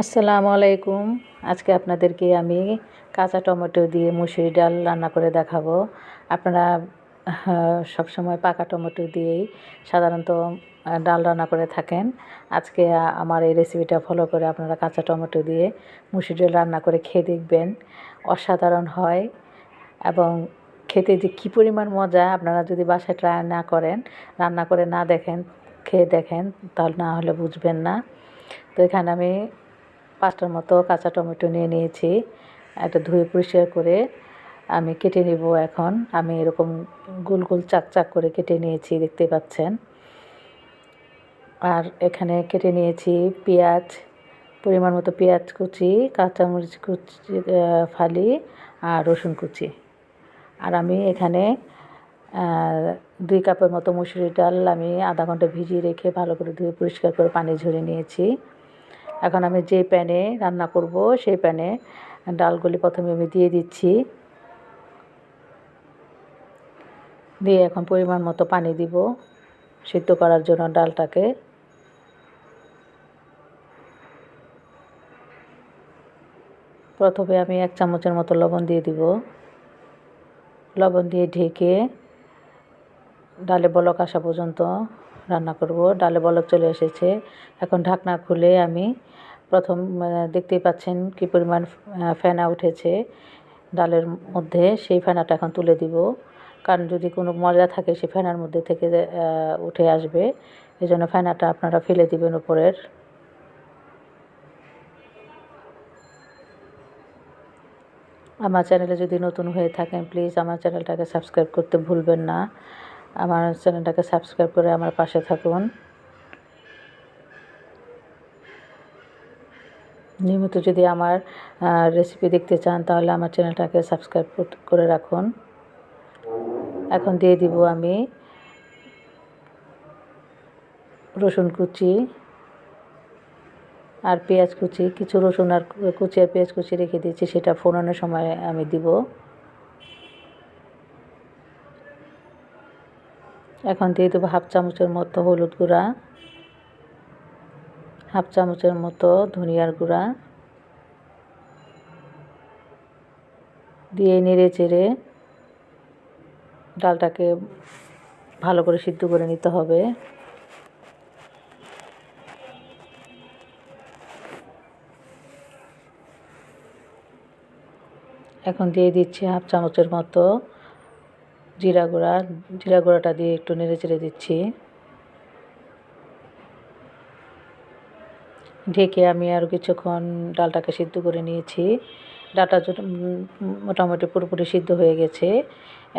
আসসালামু আলাইকুম। আজকে আপনাদেরকে আমি কাঁচা টমেটো দিয়ে মুসুরি ডাল রান্না করে দেখাবো। আপনারা সব সময় পাকা টমেটো দিয়েই সাধারণত ডাল রান্না করে থাকেন। আজকে আমার এই রেসিপিটা ফলো করে আপনারা কাঁচা টমেটো দিয়ে মুসুরি ডাল রান্না করে খেয়ে দেখবেন। অসাধারণ হয় এবং খেতে যে কী পরিমাণ মজা, আপনারা যদি বাসায় ট্রাই না করেন, রান্না করে না দেখেন, খেয়ে দেখেন, তাহলে না হলে বুঝবেন না। তো এখানে আমি পাঁচটার মতো কাঁচা টমেটো নিয়ে নিয়েছি। একটা ধুয়ে পরিষ্কার করে আমি কেটে নিব এখন। আমি এরকম গোল গোল চাক চাক করে কেটে নিয়েছি দেখতে পাচ্ছেন। আর এখানে কেটে নিয়েছি পেঁয়াজ, পরিমাণ মতো পেঁয়াজ কুচি, কাঁচামরিচ কুচি ফালি আর রসুন কুচি। আর আমি এখানে দুই কাপের মতো মুসুরি ডাল আমি আধা ঘণ্টা ভিজিয়ে রেখে ভালো করে ধুয়ে পরিষ্কার করে পানি ঝরে নিয়েছি। এখন আমি যে প্যানে রান্না করব, সেই প্যানে ডালগুলি প্রথমে আমি দিয়ে দিচ্ছি। দিয়ে এখন পরিমাণ মতো পানি দিব সিদ্ধ করার জন্য ডালটাকে। প্রথমে আমি এক চামচের মতো লবণ দিয়ে দিব। লবণ দিয়ে ঢেকে ডালে বলক আসা পর্যন্ত রান্না করব। ডালে বলক চলে এসেছে। এখন ঢাকনা খুলে আমি প্রথম দেখতেই পাচ্ছেন কি পরিমাণ ফেনা উঠেছে ডালের মধ্যে। সেই ফেনাটা এখন তুলে দিব। কারণ যদি কোনো ময়লা থাকে সেই ফেনার মধ্যে থেকে উঠে আসবে। এই জন্য ফেনাটা আপনারা ফেলে দিবেন উপরের। আমার চ্যানেলে যদি নতুন হয়ে থাকেন, প্লিজ আমার চ্যানেলটাকে সাবস্ক্রাইব করতে ভুলবেন না। আমার চ্যানেলটাকে সাবস্ক্রাইব করে আমার পাশে থাকুন। নিয়মিত যদি আমার রেসিপি দেখতে চান, তাহলে আমার চ্যানেলটাকে সাবস্ক্রাইব করে রাখুন। এখন দিয়ে দিব আমি রসুন কুচি আর পেঁয়াজ কুচি। কিছু রসুন আর কুচি আর পেঁয়াজ কুচি রেখে দিয়েছি, সেটা ফোড়নের সময় আমি দিব। এখন দিয়ে দেবো হাফ চামচের মতো হলুদ গুঁড়া, হাফ চামচের মতো ধনিয়ার গুঁড়া। দিয়ে নেড়ে চেড়ে ডালটাকে ভালো করে সিদ্ধ করে নিতে হবে। এখন দিয়ে দিচ্ছি হাফ চামচের মতো জিরা গুঁড়া, জিরা গুঁড়াটা দিয়ে একটু নেড়ে চেড়ে দিচ্ছি। ঢেকে আমি আরও কিছুক্ষণ ডালটাকে সিদ্ধ করে নিয়েছি। ডালটা মোটামুটি পুরোপুরি সিদ্ধ হয়ে গেছে।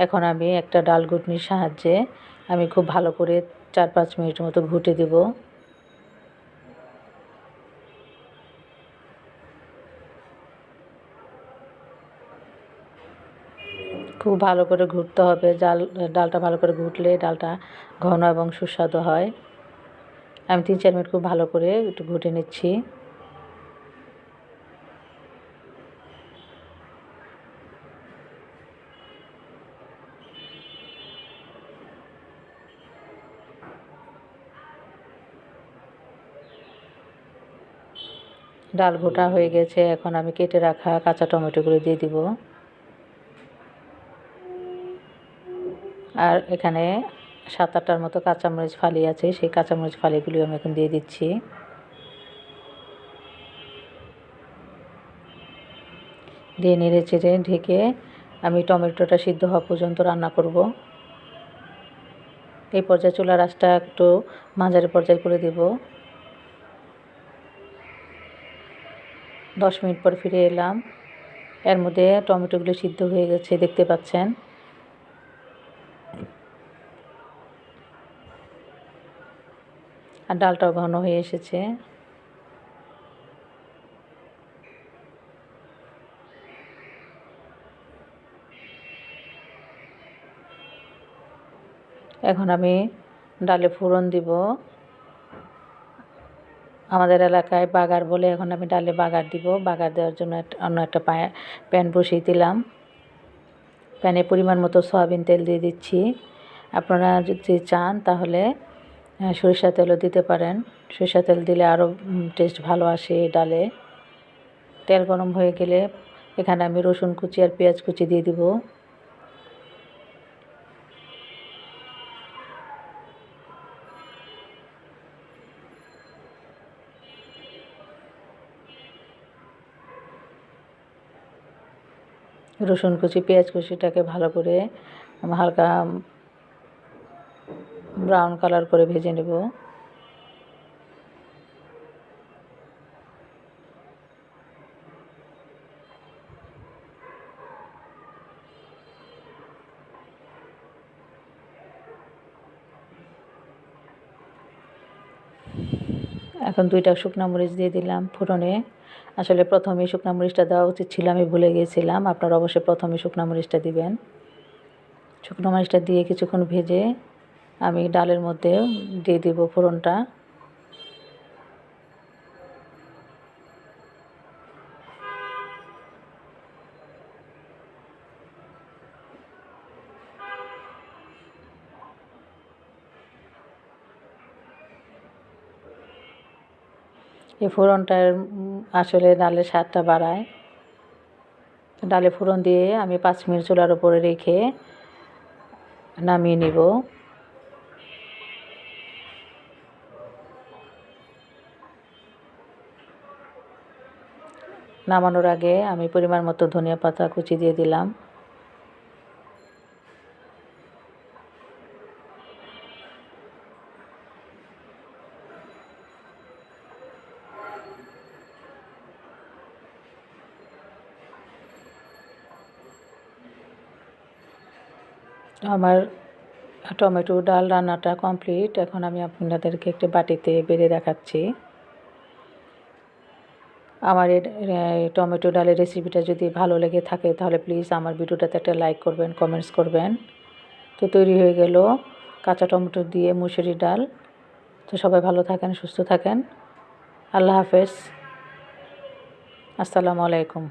এখন আমি একটা ডাল ঘুটনির সাহায্যে আমি খুব ভালো করে চার পাঁচ মিনিট মতো ঘুটে দেব। খুব ভালো করে ঘুরতে হবে। জাল, ডালটা ভালো করে ঘুটলে ডালটা ঘন এবং সুস্বাদু হয়। আমি তিন চার মিনিট খুব ভালো করে একটু ঘুটে নিচ্ছি। ডাল ঘোটা হয়ে গেছে। এখন আমি কেটে রাখা কাঁচা টমেটোগুলো দিয়ে দিব। আর এখানে সাত আটটার মতো কাঁচামরিচ ফালি আছে, সেই কাঁচামরিচ ফালিগুলি আমি এখন দিয়ে দিচ্ছি। দিয়ে নেড়ে চেড়ে ঢেকে আমি টমেটোটা সিদ্ধ হওয়া পর্যন্ত রান্না করব। এই পর্যায়ে চুলা রাসটা একটু মাঝারি পর্যায়ে করে দেব। দশ মিনিট পর ফিরে এলাম। এর মধ্যে টমেটোগুলো সিদ্ধ হয়ে গেছে, দেখতে পাচ্ছেন? আর ডালটাও ঘন হয়ে এসেছে। এখন আমি ডালে ফোড়ন দিব। আমাদের এলাকায় বাগার বলে এখন আমি ডালে বাগার দিব। বাগার দেওয়ার জন্য অন্য একটা প্যান বসিয়ে দিলাম। প্যানে পরিমাণ মতো সয়াবিন তেল দিয়ে দিচ্ছি। আপনারা যদি চান তাহলে সরিষা তেলও দিতে পারেন। সরিষা তেল দিলে আরও টেস্ট ভালো আসে ডালে। তেল গরম হয়ে গেলে এখানে আমি রসুন কুচি আর পেঁয়াজ কুচি দিয়ে দিব। রসুন কুচি, পেঁয়াজ কুচিটাকে ভালো করে হালকা ব্রাউন কালার করে ভেজে নেব। এখন দুইটা শুকনো মরিচ দিয়ে দিলাম ফোড়নে আসলে প্রথমেই শুকনো মরিচটা দেওয়া উচিত ছিল, আমি ভুলে গিয়েছিলাম। আপনারা অবশ্যই প্রথমে শুকনো মরিচটা দিবেন। শুকনো মরিচটা দিয়ে কিছুক্ষণ ভেজে আমি ডালের মধ্যে দিয়ে দিব ফোড়নটা। এই ফোড়নটার আসলে ডালের স্বাদটা বাড়ায়। ডালে ফোড়ন দিয়ে আমি পাঁচ মিনিট চুলার উপরে রেখে নামিয়ে নিব। নামানোর আগে আমি পরিমাণ মতো ধনিয়া পাতা কুচি দিয়ে দিলাম। আমার টমেটো ডাল রান্নাটা কমপ্লিট। এখন আমি আপনাদেরকে একটি বাটিতে বেড়ে দেখাচ্ছি। আমার এর টমেটো ডালের রেসিপিটা যদি ভালো লেগে থাকে, তাহলে প্লিজ আমার ভিডিওটাতে একটা লাইক করবেন কমেন্টস করবেন। তো তৈরি হয়ে গেল কাঁচা টমেটো দিয়ে মুসুরি ডাল। তো সবাই ভালো থাকেন, সুস্থ থাকেন। আল্লাহ হাফেজ। আসসালামু আলাইকুম।